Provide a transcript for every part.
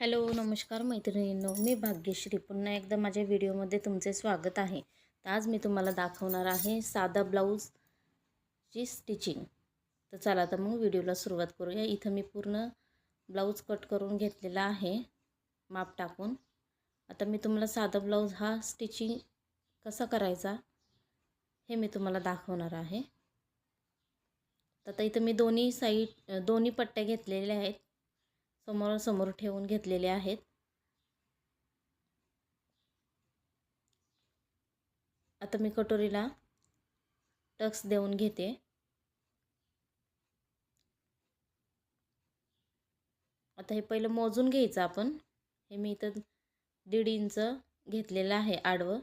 Hello नमस्कार मैत्रिणींनो. मी भाग्यश्री. पुन्हा एकदा माझ्या व्हिडिओमध्ये तुमचे स्वागत आहे. तर आज मी तुम्हाला दाखवणार आहे साधा ब्लाऊजची स्टिचिंग. तर चला तर मग व्हिडिओला सुरुवात करूया. इथं मी पूर्ण ब्लाऊज कट करून घेतलेला आहे. माप टाकून. आता मी तुम्हाला साधा ब्लाऊज हा स्टिचिंग कसा करायचा हे मी तुम्हाला दाखवणार आहे. तर आता इथं मी दोन्ही साईड दोन्ही पट्ट्या घेतलेल्या आहेत. समोरासमोर ठेवून घेतलेले आहेत. आता मी कटोरीला टक्स देऊन घेते. आता हे पहिलं मोजून घ्यायचं आपण. हे मी इथं दीड इंच घेतलेलं आहे आडवं.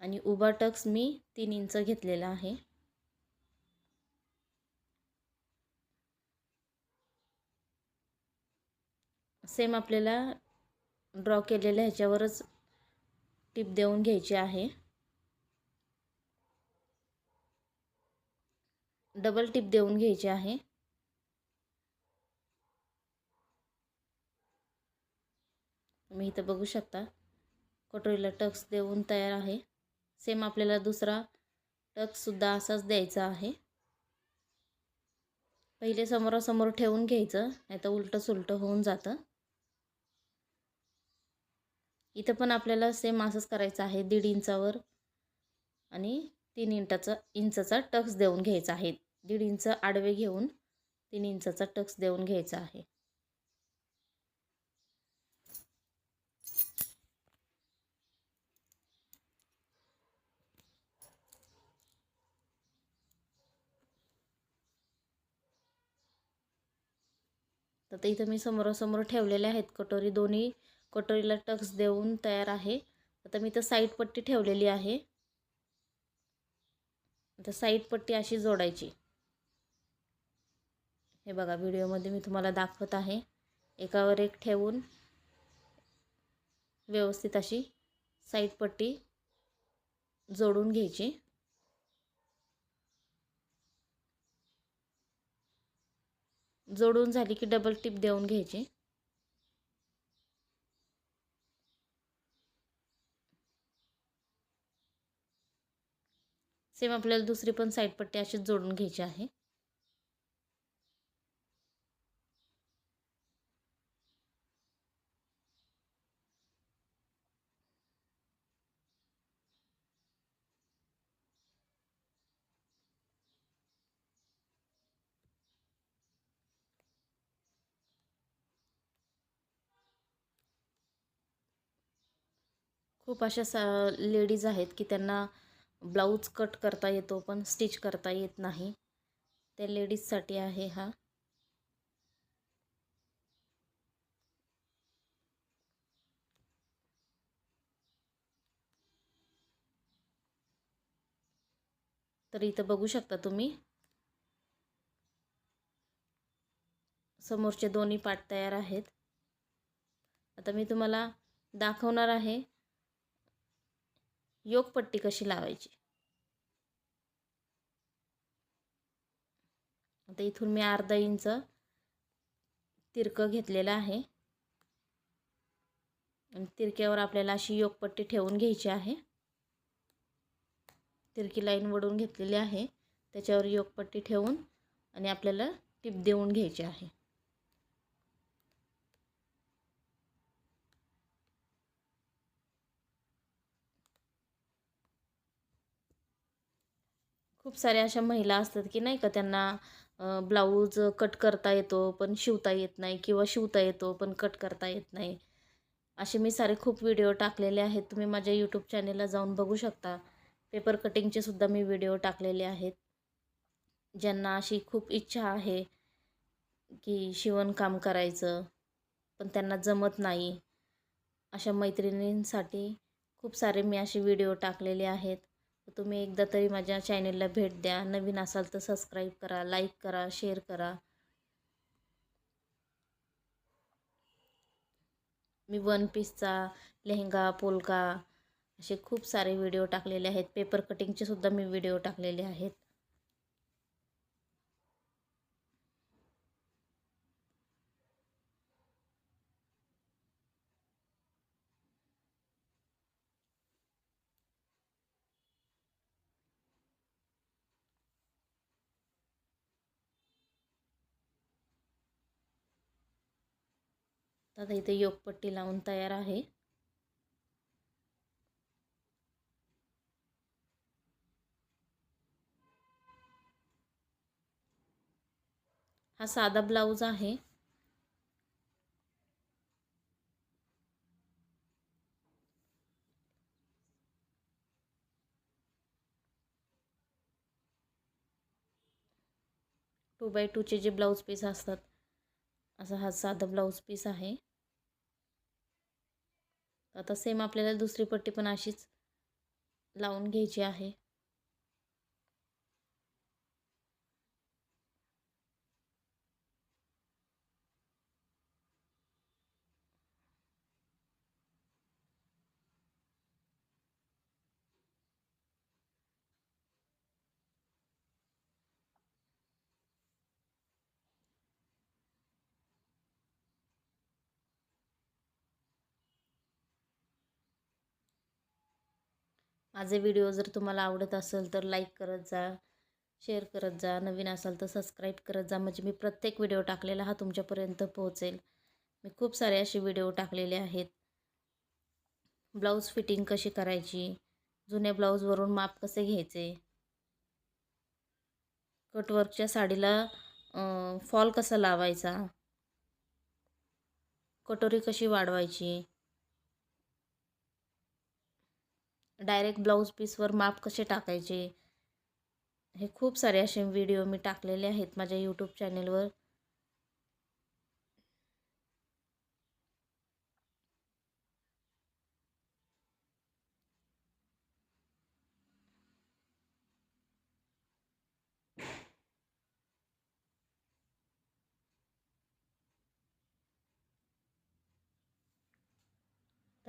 आणि उभा टक्स मी तीन इंच घेतलेला आहे. सेम आपल्याला ड्रॉ केलेल्या ह्याच्यावरच टिप देऊन घ्यायची आहे. डबल टिप देऊन घ्यायची आहे. तुम्ही इथं बघू शकता कटोरीला टक्स देऊन तयार आहे. सेम आपल्याला दुसरा टक्ससुद्धा असाच द्यायचा आहे. पहिले समोरासमोर ठेवून घ्यायचं नाही तर उलटं सुलटं होऊन जातं. इथं पण आपल्याला सेम असंच करायचं आहे दीड इंचावर आणि तीन इंटाचा इंचाचा टक्स देऊन घ्यायचा आहे. दीड इंच आडवे घेऊन तीन इंचाचा टक्स देऊन घ्यायचा आहे. तर इथं मी समोरासमोर ठेवलेले आहेत. कटोरी दोन्ही कटोरीला टक्स देऊन तयार आहे. आता मी तर साईड पट्टी ठेवलेली आहे. आता साईड पट्टी अशी जोडायची. हे बघा व्हिडिओमध्ये मी तुम्हाला दाखवत आहे. एकावर एक ठेवून व्यवस्थित अशी साईड पट्टी जोडून घ्यायची. जोडून झाली की डबल टिप देऊन घ्यायची. सेम आपल्याला दुसरी पण साईड पट्टी अशीच जोडून घ्यायची आहे. खूप अशा सा लेडीज आहेत की त्यांना ब्लाऊज कट करता येतो पण स्टिच करता येत नाही. त्या लेडीजसाठी आहे हा. तर इथं बघू शकता तुम्ही. समोरचे दोन्ही पार्ट तयार आहेत. आता मी तुम्हाला दाखवणार आहे योगपट्टी कशी लावायची? आता इथून मी अर्धा इंच तिरकं घेतलेलं आहे. आणि तिरक्यावर आपल्याला अशी योगपट्टी ठेवून घ्यायची आहे. तिरकी लाईन वडून घेतलेली आहे. त्याच्यावर योगपट्टी ठेवून आणि आपल्याला टिप देऊन घ्यायची आहे. खूप साऱ्या अशा महिला असतात की नाही का त्यांना ब्लाऊज कट करता येतो पण शिवता येत नाही किंवा शिवता येतो पण कट करता येत नाही. असे मी सारे खूप व्हिडिओ टाकलेले आहेत. तुम्ही माझ्या यूट्यूब चॅनेलला जाऊन बघू शकता. पेपर कटिंगचे सुद्धा मी व्हिडिओ टाकलेले आहेत. ज्यांना अशी खूप इच्छा आहे की शिवणकाम करायचं पण त्यांना जमत नाही. अशा मैत्रिणींसाठी खूप सारे मी असे व्हिडिओ टाकलेले आहेत. तुम्ही एकदा तरी माझ्या चॅनेलला भेट द्या. नवीन असाल तर सबस्क्राईब करा लाईक करा शेअर करा. मी वन पीसचा लेहंगा पोलका असे खूप सारे व्हिडिओ टाकलेले आहेत. पेपर कटिंगचे सुद्धा मी व्हिडिओ टाकलेले आहेत. आता इथे योगपट्टी लावून तयार आहे. हा साधा ब्लाऊज आहे. टू बाय टूचे जे ब्लाऊज पीस असतात असा हा साधा ब्लाऊज पीस आहे. आता सेम आपल्याला दुसरी पट्टी पण अशीच लावून घ्यायची आहे. माझे व्हिडिओ जर तुम्हाला आवडत असेल तर लाईक करत जा शेअर करत जा नवीन असाल तर सबस्क्राईब करत जा. म्हणजे मी प्रत्येक व्हिडिओ टाकलेला हा तुमच्यापर्यंत पोहोचेल. मी खूप सारे असे व्हिडिओ टाकलेले आहेत. ब्लाऊज फिटिंग कशी करायची? जुन्या ब्लाऊजवरून माप कसे घ्यायचे? कटवर्कच्या साडीला फॉल कसा लावायचा? कटोरी कशी वाढवायची? डायरेक्ट ब्लाऊज पीसवर माप कसे टाकायचे? हे खूप सारे असे व्हिडिओ मी टाकलेले आहेत माझ्या यूट्यूब चॅनेलवर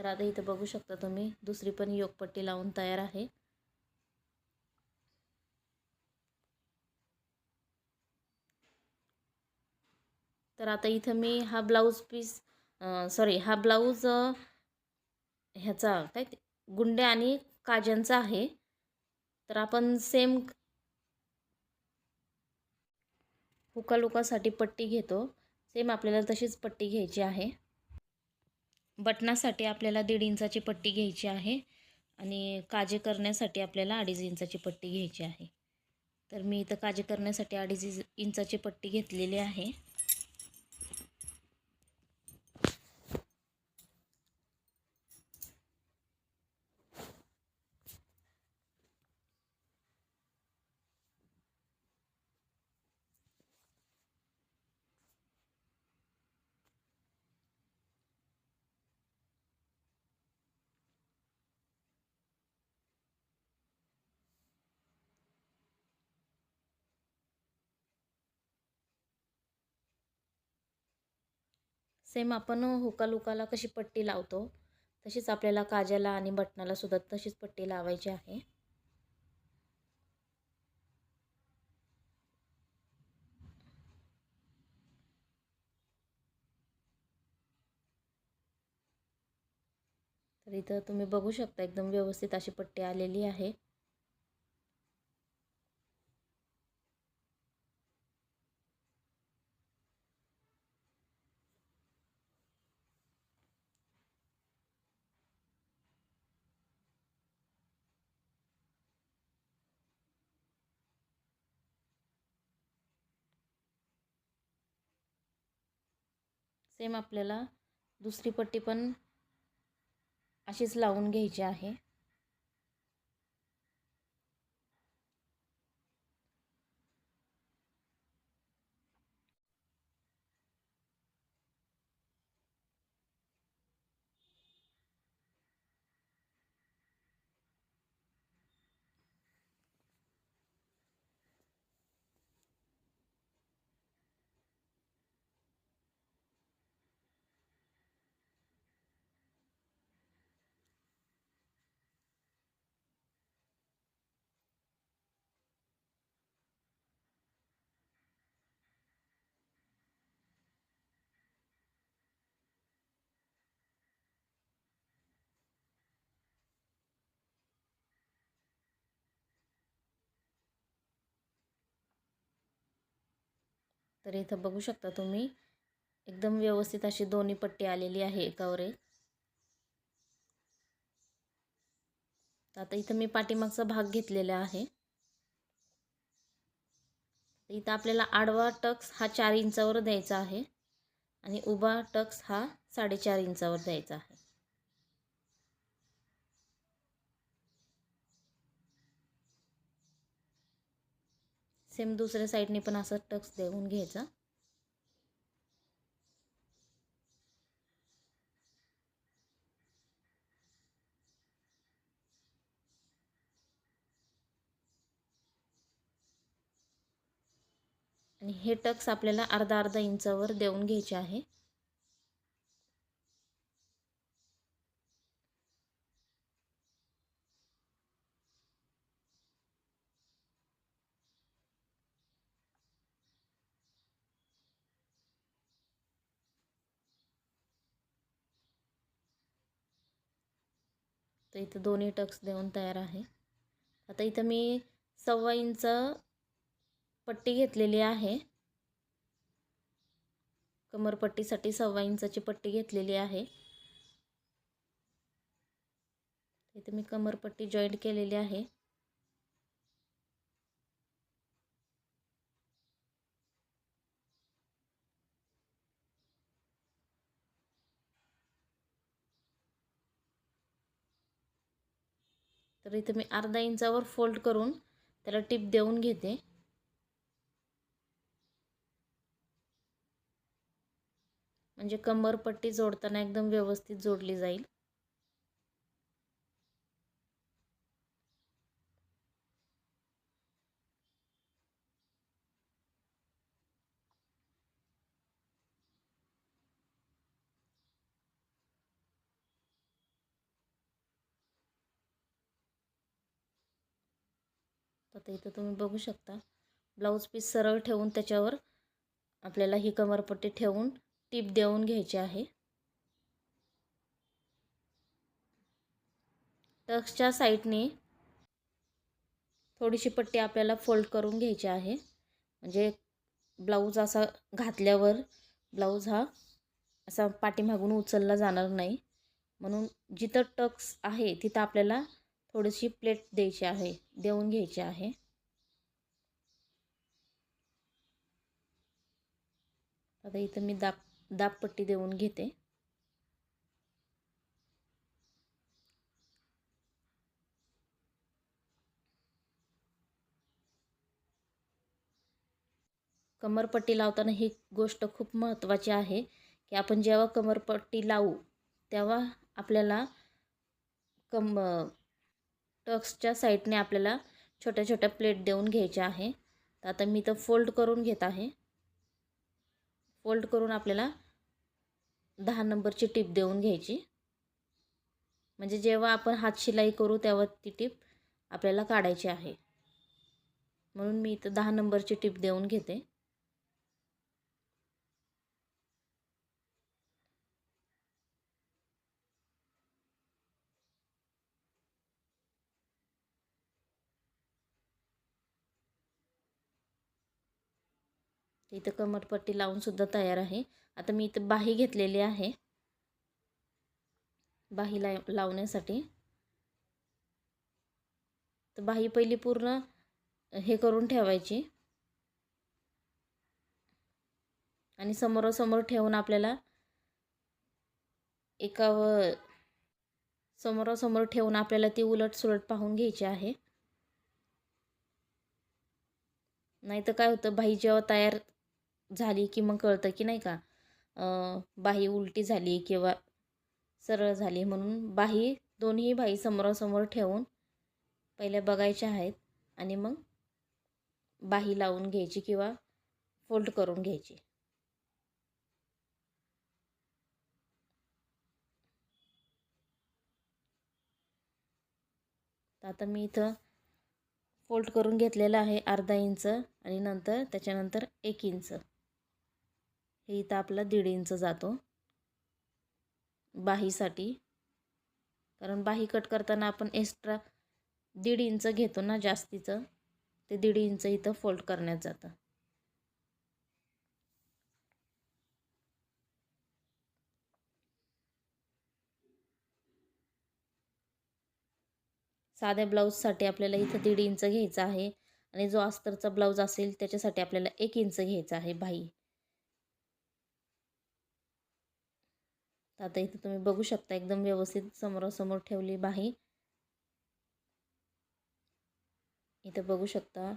तर आता इथं बघू शकता तुम्ही. दुसरी पण योगपट्टी लावून तयार आहे. तर आता इथं मी हा ब्लाऊज पीस सॉरी हा ब्लाऊज ह्याचा काय गुंडे आणि काजांचा आहे. तर आपण सेम हुकालुकासाठी पट्टी घेतो. सेम आपल्याला तशीच पट्टी घ्यायची आहे. बटनासाठी आपल्याला दीड इंचाची पट्टी घ्यायची आहे आणि काजे करण्यासाठी आपल्याला अडीच इंचाची पट्टी घ्यायची आहे. तर मी इथं काजे करण्यासाठी अडीच इंचाची पट्टी घेतलेली आहे. सेम आपण हुका लुकाला कशी पट्टी लावतो तशीच आपल्याला काजाला आणि बटनाला सुद्धा तशीच पट्टी लावायची आहे. तर इथं तुम्ही बघू शकता एकदम व्यवस्थित अशी पट्टी आलेली आहे. सेम आपल्याला दुसरी पट्टी पण अशीच लावून घ्यायची आहे. तर इथं बघू शकता तुम्ही एकदम व्यवस्थित अशी दोन्ही पट्टी आलेली आहे एकावर एक. तर आता इथं मी पाठीमागचा भाग घेतलेला आहे. इथं आपल्याला आडवा टक्स हा चार इंचावर द्यायचा आहे आणि उभा टक्स हा साडेचार इंचावर द्यायचा आहे. सेम दुसऱ्या साईडने पण असं टक्स देऊन घ्यायचा. आणि हे टक्स आपल्याला अर्धा अर्धा इंचावर देऊन घ्यायचे आहे. तर इथं दोन्ही टक्स देऊन तयार आहे. आता इथं मी सव्वा इंच पट्टी घेतलेली आहे. कमरपट्टीसाठी सव्वा इंचाची पट्टी घेतलेली आहे. इथे मी कमरपट्टी जॉईंट केलेली आहे. तर इथे मी अर्धा इंचावर फोल्ड करून त्याला टिप देऊन घेते. म्हणजे कंबरपट्टी जोडताना एकदम व्यवस्थित जोडली जाईल. आता इथं तुम्ही बघू शकता. ब्लाऊज पीस सरळ ठेवून त्याच्यावर आपल्याला ही कमरपट्टी ठेवून टीप देऊन घ्यायची आहे. टक्सच्या साईडने थोडीशी पट्टी आपल्याला फोल्ड करून घ्यायची आहे. म्हणजे ब्लाऊज असा घातल्यावर ब्लाऊज हा असा पाठीमागून उचलला जाणार नाही. म्हणून जिथं टक्स आहे तिथं आपल्याला थोडीशी प्लेट द्यायची आहे देऊन घ्यायची आहे. आता इथं मी दाब दाबपट्टी देऊन घेते. कमरपट्टी लावताना ही गोष्ट खूप महत्त्वाची आहे की आपण जेव्हा कमरपट्टी लावू तेव्हा आपल्याला कम टक्सच्या साईडने आपल्याला छोट्या छोट्या प्लेट देऊन घ्यायच्या आहे. तर आता मी तर फोल्ड करून घेत आहे. फोल्ड करून आपल्याला दहा नंबरची टीप देऊन घ्यायची. म्हणजे जेव्हा आपण हात शिलाई करू तेव्हा ती टीप आपल्याला काढायची आहे. म्हणून मी इथं दहा नंबरची टीप देऊन घेते. इथं कमरपट्टी लावूनसुद्धा तयार आहे. आता मी इथं बाही घेतलेली आहे. बाही ला लावण्यासाठी. तर बाही पहिली पूर्ण हे करून ठेवायची. आणि समोरासमोर ठेवून आपल्याला एका समोरासमोर ठेवून आपल्याला ती उलट सुलट पाहून घ्यायची आहे. नाही तर काय होतं बाई जेव्हा तयार झाली की मग कळतं की नाही का? बाही उलटी झाली किंवा सरळ झाली म्हणून बाही दोन्ही बाई समोरासमोर ठेवून पहिले बघायच्या आहेत आणि मग बाही लावून घ्यायची किंवा फोल्ड करून घ्यायची. आता मी इथं फोल्ड करून घेतलेलं आहे अर्धा इंच आणि नंतर त्याच्यानंतर एक इंच. हे इथं आपला दीड इंच जातो. बाहीसाठी. कारण बाही कट करताना आपण एक्स्ट्रा दीड इंच घेतो ना जास्तीचं ते दीड इंच इथं फोल्ड करण्यात जातं. साध्या ब्लाऊजसाठी आपल्याला इथं दीड इंच घ्यायचा आहे. आणि जो अस्तरचा ब्लाऊज असेल त्याच्यासाठी आपल्याला एक इंच घ्यायचा आहे बाही. आता इथं तुम्ही बघू शकता एकदम व्यवस्थित समोरासमोर ठेवली बाही. इथं बघू शकता.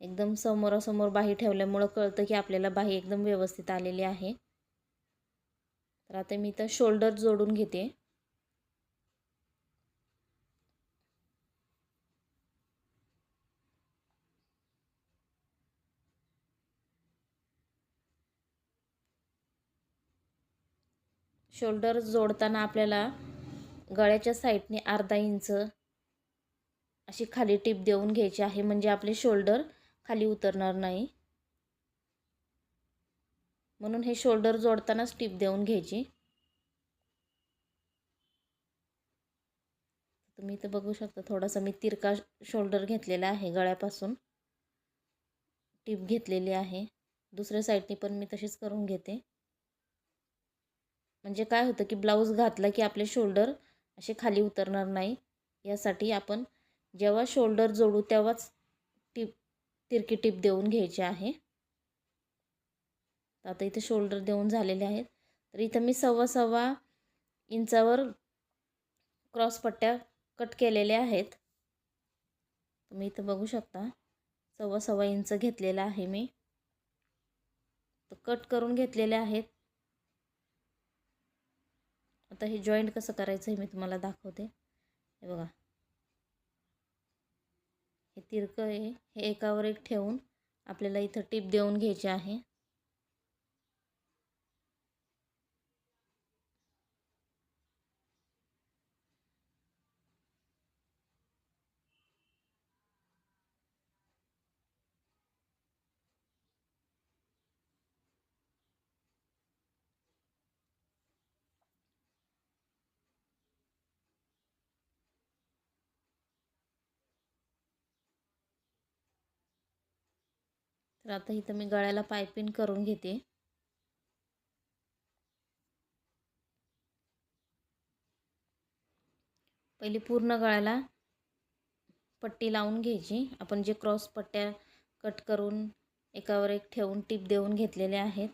एकदम समोरासमोर बाही ठेवल्यामुळं कळतं की आपल्याला बाही एकदम व्यवस्थित आलेली आहे. तर आता मी इथं शोल्डर जोडून घेते. शोल्डर जोडताना आपल्याला गळ्याच्या साईडने अर्धा इंच अशी खाली टीप देऊन घ्यायची आहे. म्हणजे आपले शोल्डर खाली उतरणार नाही. म्हणून हे शोल्डर जोडतानाच टिप देऊन घ्यायची. तुम्ही इथं बघू शकता थोडासा मी तिरका शोल्डर घेतलेला आहे गळ्यापासून. टीप घेतलेली आहे. दुसऱ्या साईडने पण मी तशीच करून घेते. म्हणजे काय होतं की ब्लाऊज घातला की आपले शोल्डर असे खाली उतरणार नाही. यासाठी आपण जेव्हा शोल्डर जोडू तेव्हाच टिप तिरकी टीप देऊन घ्यायची आहे. आता इथे शोल्डर देऊन झालेले आहेत. तर इथं मी सव्वा सव्वा इंचावर क्रॉस पट्ट्या कट केलेल्या आहेत. तुम्ही इथं बघू शकता. सव्वा सव्वा इंच घेतलेला आहे मी. तर कट करून घेतलेले आहेत. आता हे जॉईंट कसं करायचं हे मी तुम्हाला दाखवते. हे बघा. हे तिरकं आहे. हे एकावर एक ठेवून आपल्याला इथं टीप देऊन घ्यायचे आहे. तर आता इथं मी गळ्याला पायपिंग करून घेते. पहिली पूर्ण गळ्याला पट्टी लावून घ्यायची. आपण जे क्रॉस पट्ट्या कट करून एकावर एक ठेवून टीप देऊन घेतलेले आहेत.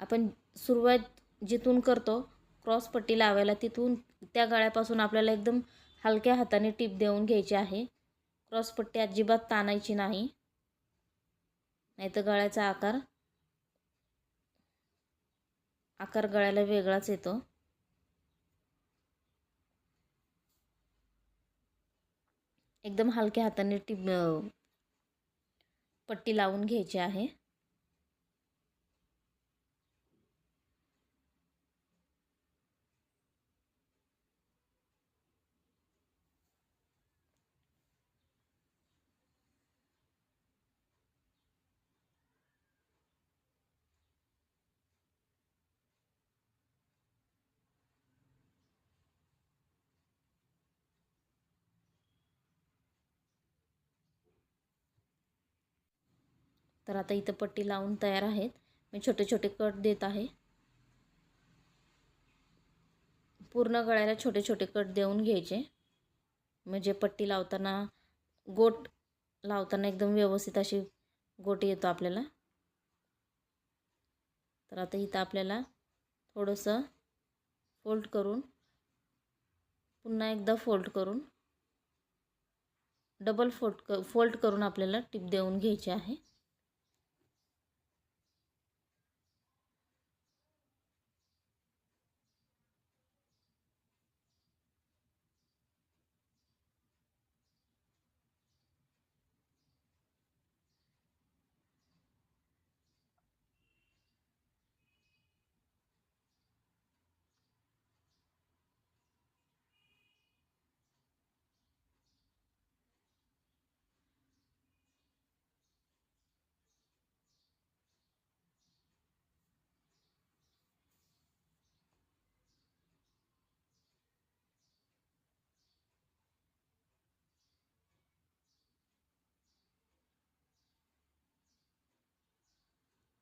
आपण सुरुवात जिथून करतो क्रॉस पट्टी लावायला तिथून त्या गळ्यापासून आपल्याला एकदम हलक्या हाताने टीप देऊन घ्यायची आहे. क्रॉसपट्टी अजिबात ताणायची नाही. नाहीतर गळ्याचा आकार आकार गळ्याला वेगळाच येतो. एकदम हलक्या हाताने टिप पट्टी लावून घ्यायची आहे. तर आता इथं पट्टी लावून तयार आहेत. मी छोटे छोटे कट देत आहे. पूर्ण गळ्याला छोटे छोटे कट देऊन घ्यायचे. म्हणजे पट्टी लावताना गोट लावताना एकदम व्यवस्थित अशी गोट येतो आपल्याला. तर आता इथं आपल्याला थोडंसं फोल्ड करून पुन्हा एकदा फोल्ड करून डबल फोल्ड क फोल्ड करून आपल्याला टिप देऊन घ्यायची आहे.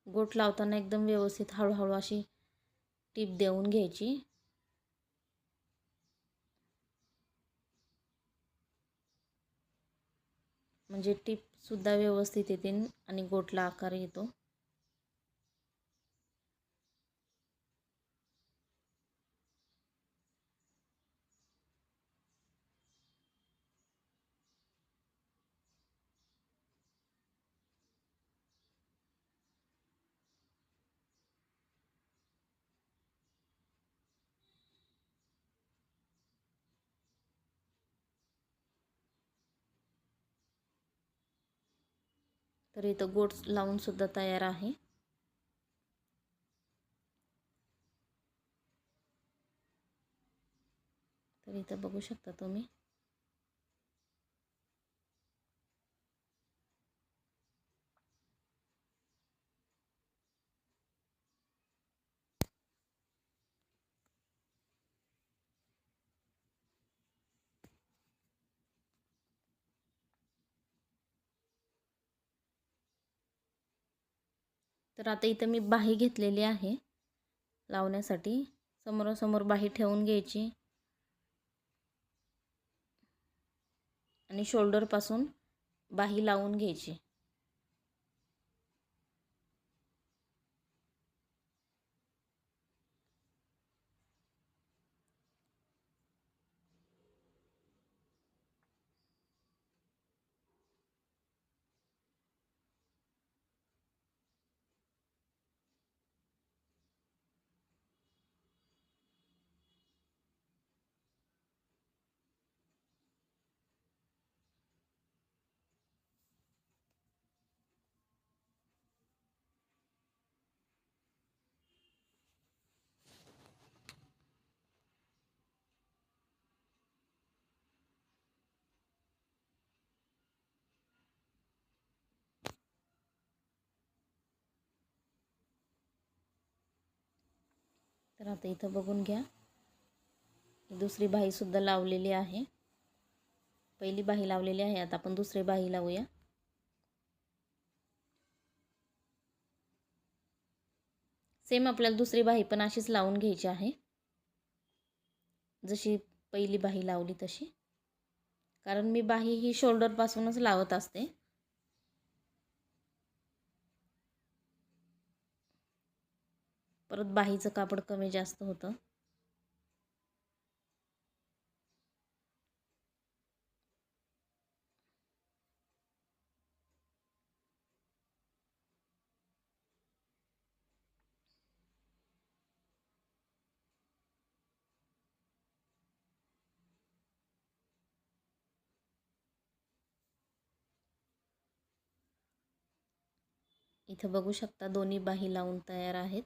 गोट लावताना एकदम व्यवस्थित हळूहळू अशी टीप देऊन घ्यायची. म्हणजे टीपसुद्धा व्यवस्थित येते आणि गोटला आकार येतो. तर इथं गोड लावून सुद्धा तयार आहे. तर इथं बघू शकता तुम्ही. तर आता इथं मी बाही घेतलेली आहे. लावण्यासाठी समोरासमोर बाही ठेवून घ्यायची. आणि शोल्डरपासून बाही लावून घ्यायची. तर आता इथं बघून घ्या. दुसरी बाहीसुद्धा लावलेली आहे. पहिली बाही लावलेली आहे. आता आपण दुसरी बाही लावूया. सेम आपल्याला दुसरी बाही पण अशीच लावून घ्यायची आहे. जशी पहिली बाही लावली तशी. कारण मी बाही ही शोल्डरपासूनच लावत असते. परत बाहीचं कापड कमी जास्त होतं. इथं बघू शकता दोन्ही बाही लावून तयार आहेत.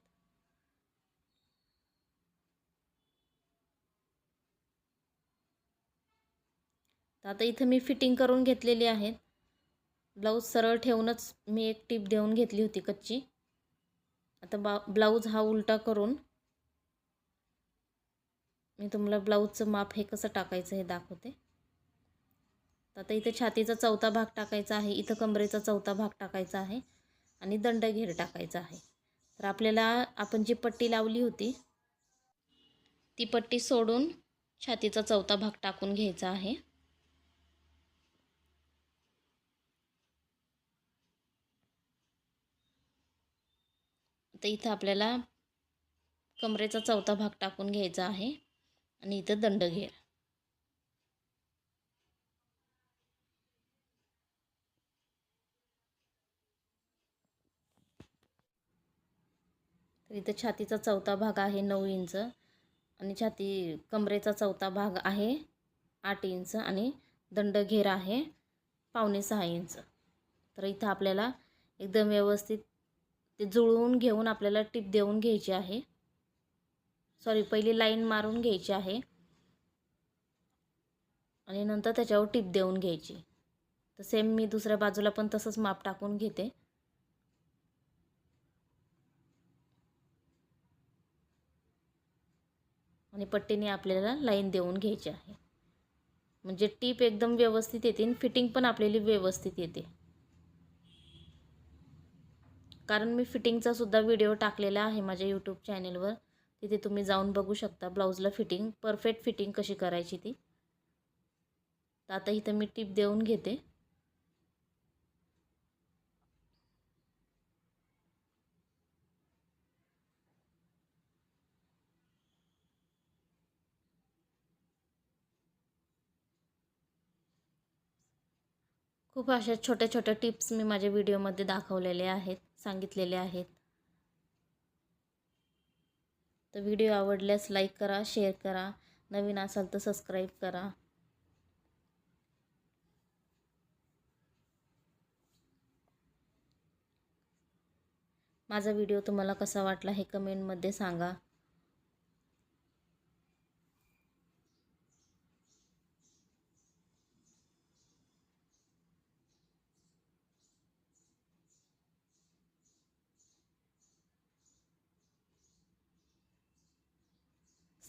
तर आता इथं मी फिटिंग करून घेतलेली आहेत. ब्लाऊज सरळ ठेवूनच मी एक टीप देऊन घेतली होती कच्ची. आता बा ब्लाऊज हा उलटा करून मी तुम्हाला ब्लाऊजचं माप हे कसं टाकायचं हे दाखवते. आता इथे छातीचा चौथा भाग टाकायचा आहे इथं कमरेचा चौथा भाग टाकायचा आहे आणि दंड घेर टाकायचा आहे. तर आपल्याला आपण जी पट्टी लावली होती ती पट्टी सोडून छातीचा चौथा भाग टाकून घ्यायचा आहे. तर इथं आपल्याला कमरेचा चौथा भाग टाकून घ्यायचा आहे आणि इथं दंड घेर तर इथं छातीचा चौथा भाग आहे नऊ इंच आणि छाती कमरेचा चौथा भाग आहे आठ इंच आणि दंड घेर आहे पावणे सहा इंच. तर इथं आपल्याला एकदम व्यवस्थित ते जुळवून घेऊन आपल्याला टिप देऊन घ्यायची आहे. सॉरी पहिली लाईन मारून घ्यायची आहे. आणि नंतर त्याच्यावर टिप देऊन घ्यायची. तर सेम मी दुसऱ्या बाजूला पण तसंच माप टाकून घेते. आणि पट्टीने आपल्याला लाईन देऊन घ्यायची आहे. म्हणजे टीप एकदम व्यवस्थित येते आणि फिटिंग पण आपल्याला व्यवस्थित येते. कारण मी फिटिंगचा सुद्धा व्हिडिओ टाकलेला आहे माझ्या यूट्यूब चॅनेलवर तिथे तुम्ही जाऊन बघू शकता ब्लाऊजला फिटिंग परफेक्ट फिटिंग कशी करायची ती. तर आता इथं मी टिप देऊन घेते. खूप अशा छोट्या छोट्या टिप्स मी माझ्या व्हिडिओमध्ये दाखवलेल्या आहेत. सांगितलेले आहेत. तर व्हिडिओ आवडल्यास लाईक करा शेअर करा. नवीन असाल तर सबस्क्राईब करा. माझा व्हिडिओ तुम्हाला कसा वाटला हे कमेंटमध्ये सांगा.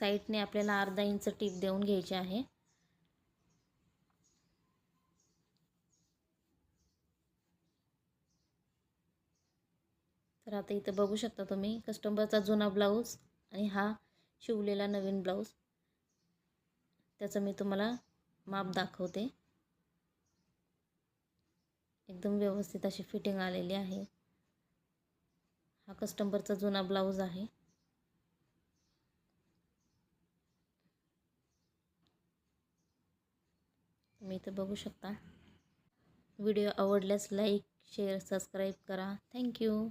साईडने आपल्याला अर्धा इंच टीप देऊन घ्यायची आहे. तर आता इथं बघू शकता तुम्ही कस्टमरचा जुना ब्लाऊज आणि हा शिवलेला नवीन ब्लाऊज. त्याचं मी तुम्हाला माप दाखवते. एकदम व्यवस्थित अशी फिटिंग आलेली आहे. हा कस्टमरचा जुना ब्लाऊज आहे. तुम्ही इथं बघू शकता. व्हिडिओ आवडल्यास लाईक शेअर सबस्क्राईब करा. Thank you